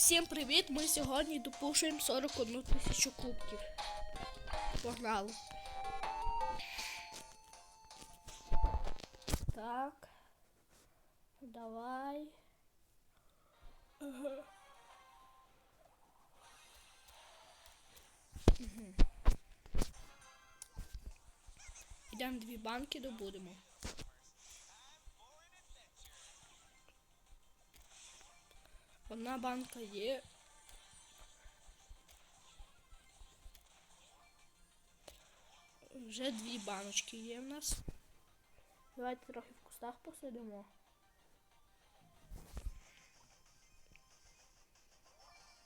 Всім привіт! Ми сьогодні допушуємо 41 тисячу кубків. Погнали. Так. Давай. Ідемо дві банки добудемо. Одна банка є. Вже дві баночки є в нас. Давайте трохи в кустах посидимо.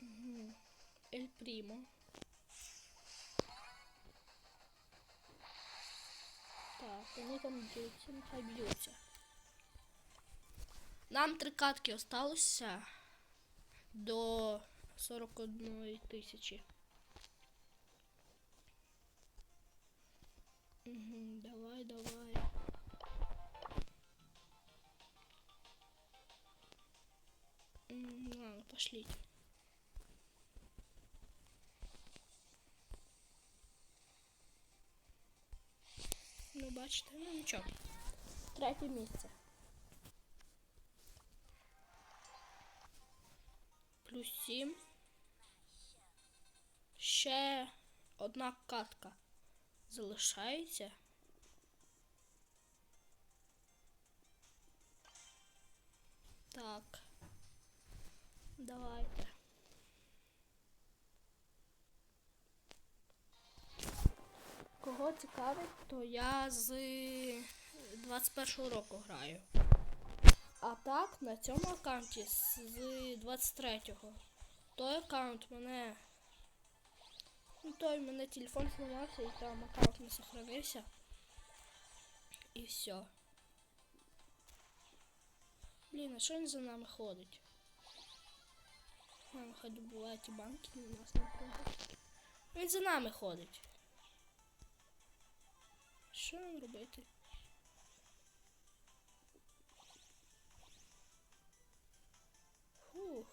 Мгм. Ель Прімо. Так, вони там б'ються, нехай б'ються. Нам три катки осталося до 41 тисячі. Угу, давай, давай. М, Ладно, пошлите. Ну, бачите, ну нічого. Третє місце. Плюс 7. Ще одна катка залишається. Так. Давайте. Кого цікавить, то я з 21 року граю. А так, на цьому аккаунті з 23-го. Той аккаунт мене. Ну, той мене телефон зламався і там аккаунт не сохранився. І все. Блін, а що він за нами ходить? Нам хай добуває ті банки, у нас не ходить. Він за нами ходить. Що нам робити? Фух.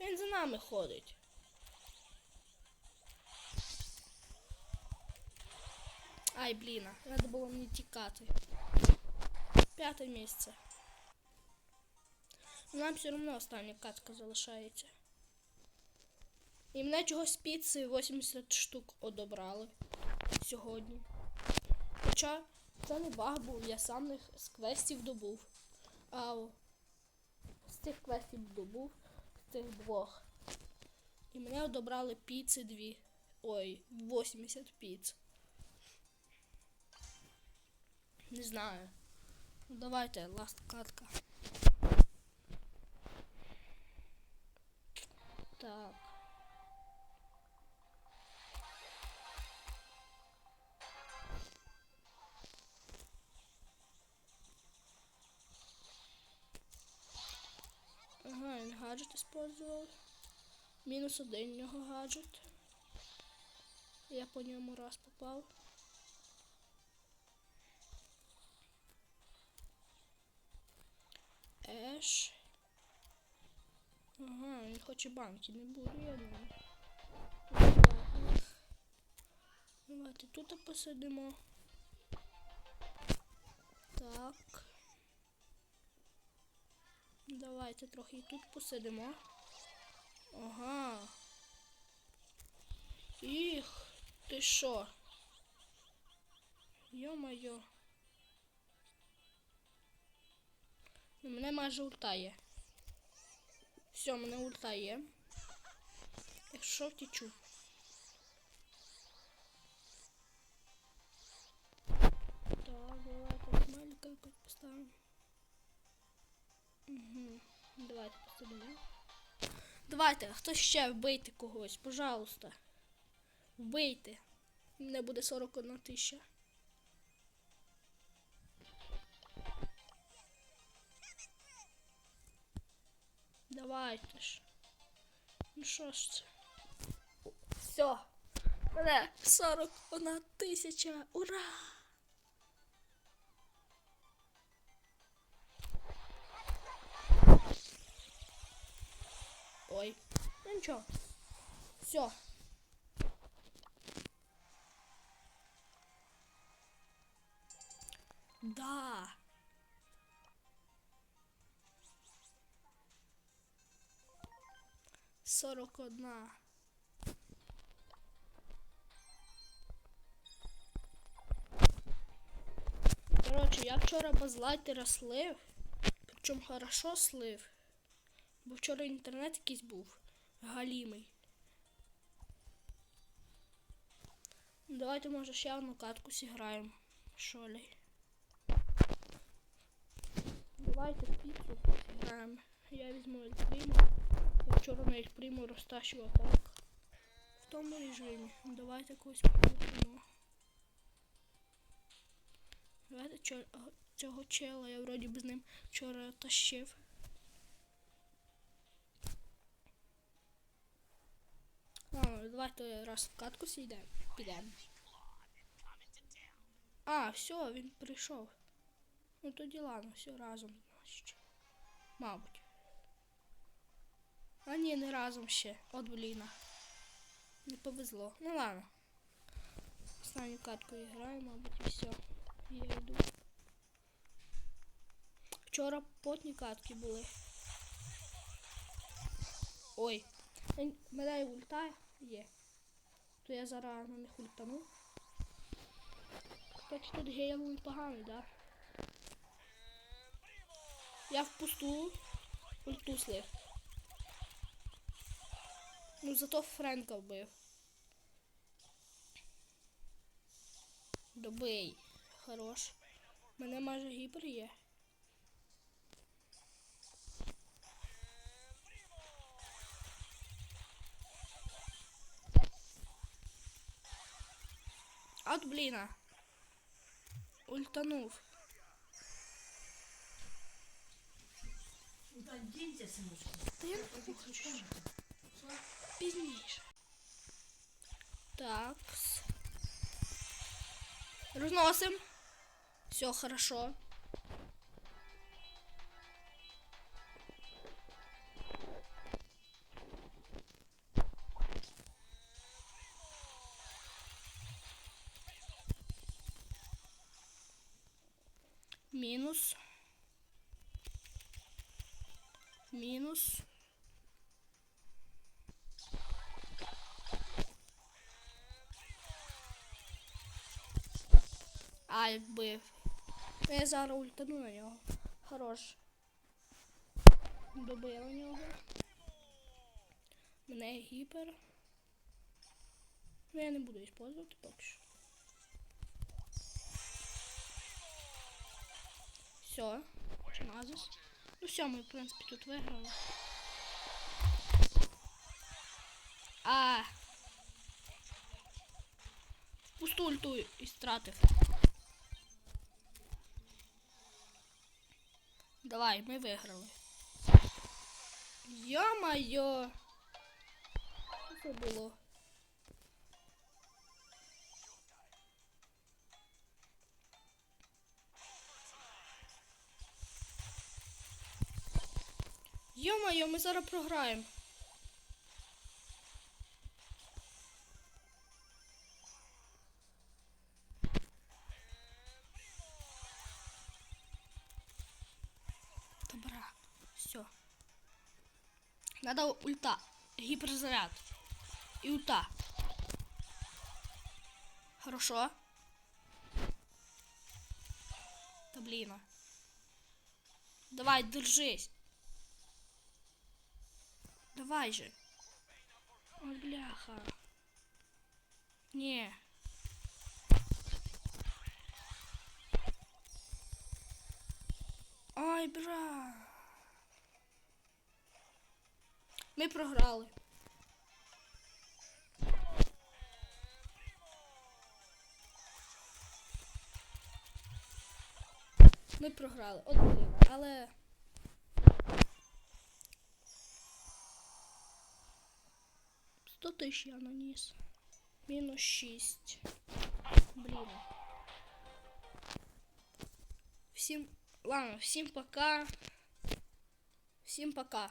Він за нами ходить. Ай, блін, треба було мені тікати. П'яте місце. Нам все одно остання катка залишається. І мене чогось піци 80 штук одобрали сьогодні. Хоча це не баг був, я сам їх з квестів добув. А з цих квестів добув з цих двох. І мене одобрали піци дві. Ой, 80 піц. Не знаю. Ну давайте, ласт катка. Так. Гаджет использував. Мінус один у нього гаджет. Я по ньому раз попав. Еш. Ага, він хоче банки, не буду, я думаю. Давайте тут посидимо. Так. Давайте трохи тут посидимо. Ага. Їх, ти що? Йо-моє. У мене майже ульта є. Все, мене ульта є. Якщо втічу. Так, давайте якось поставимо. Угу. Давайте посидимо. Давайте, хтось ще вбийте когось, пожалуйста. Вбийте. Мене буде 41 тисяча. Давайте ж. Ну що ж це? Все. Мене 41 тисяча. Ура! Нічого. Все. Да. Сорок одна. Короче, я вчора без лайтера слив. Причому хорошо слив. Бо вчора інтернет якийсь був галімий. Давайте, може, ще одну катку зіграємо. Що ли? Давайте піцу зіграємо. Я візьму Ельприму. Я вчора на Ельприму розтащував так. В тому режимі. Давайте когось покупимо. Давайте цього чела, я вроді би з ним вчора тащив. Ладно, давайте раз в катку сійдемо. Підемо. А, все, він прийшов. Ну тоді ладно, все разом, значить. Мабуть. А ні, не разом ще. От бліна. Не повезло. Ну ладно. Останню катку граю, мабуть, і все. Я йду. Вчора потні катки були. Ой. Ен- Мене ульта є. То я зараз на них ультану. Що тут гейл непоганий, да? Я впусту ульту слив. Ну зато Френка вбив. Добий. Хорош. Мене майже гіпер є. От бліна. Ультанув. Ну, так дінься, синочку. Та я не хочу. Пізніше. Так. Розносим. Все хорошо. Мінус. Мінус. Ай. Ну, Я зараз ультану на нього. Хорош. Добила нього. Мене гіпер. Ну я не буду использовать поки що. Все. Чимазис. Ну все, ми, в принципі, тут виграли. А. Пусту ульту і стратив. Давай, ми виграли. Йо-майо! Що? Йо-майо, ми зараз програємо. Добра. Все. Надо ульта. Гиперзаряд. И ульта. Хорошо. Да блин. Давай, держись. Давай же. Ой, бляха. Не. Ай, бра. Ми програли. Ми програли. От але. Сто тисяч я наніс. Мінус шість. Блін. Всім. Ладно, всім пока. Всім пока.